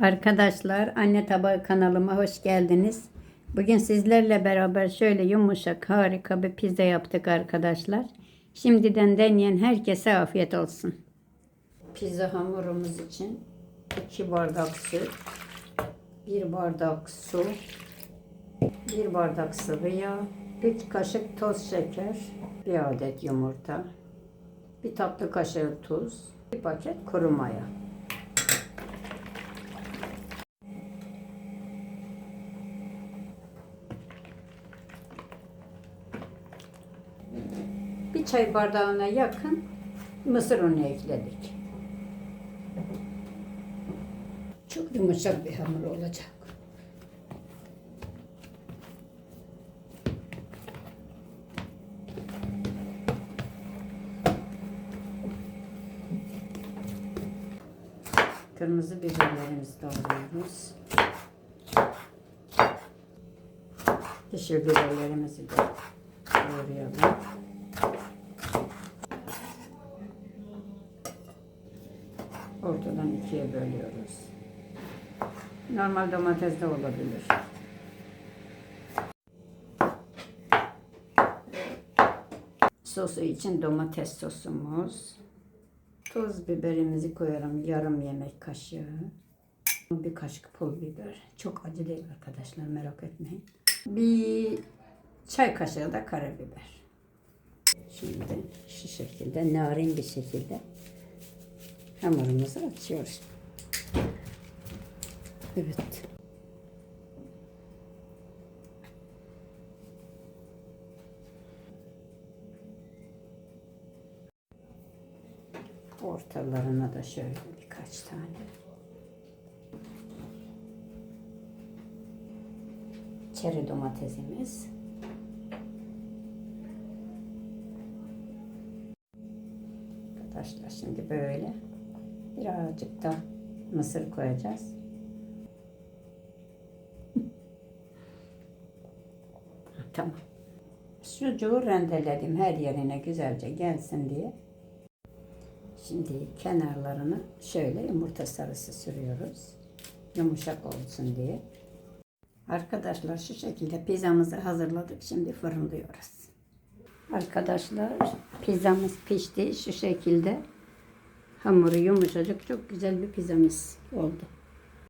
Arkadaşlar Anne Tabağı kanalıma hoş geldiniz. Bugün sizlerle beraber şöyle yumuşak harika bir pizza yaptık arkadaşlar. Şimdiden deneyen herkese afiyet olsun. Pizza hamurumuz için 2 bardak süt, 1 bardak su, 1 bardak sıvı yağ, 3 kaşık toz şeker, 1 adet yumurta, 1 tatlı kaşığı tuz, 1 paket kuru maya. Bir çay bardağına yakın mısır unu ekledik. Çok yumuşak bir hamur olacak. Kırmızı biberlerimizi doğruyoruz. Yeşil biberlerimizi de doğrayalım. Ortadan ikiye bölüyoruz. Normal domates de olabilir. Sosu için domates sosumuz. Tuz biberimizi koyarım yarım yemek kaşığı. Bir kaşık pul biber. Çok acı değil arkadaşlar merak etmeyin. Bir çay kaşığı da karabiber. Şimdi şu şekilde narin bir şekilde hamurumuzu açıyoruz. Evet. Ortalarına da şöyle birkaç tane. Çeri domatesimiz. Arkadaşlar şimdi böyle birazcık da mısır koyacağız. tamam. Sucuğu rendeledim her yerine güzelce gelsin diye. Şimdi kenarlarını şöyle yumurta sarısı sürüyoruz. Yumuşak olsun diye. Arkadaşlar şu şekilde pizzamızı hazırladık. Şimdi fırınlıyoruz. Arkadaşlar pizzamız pişti. Şu şekilde hamuru yumuşacık çok güzel bir pizzamız oldu.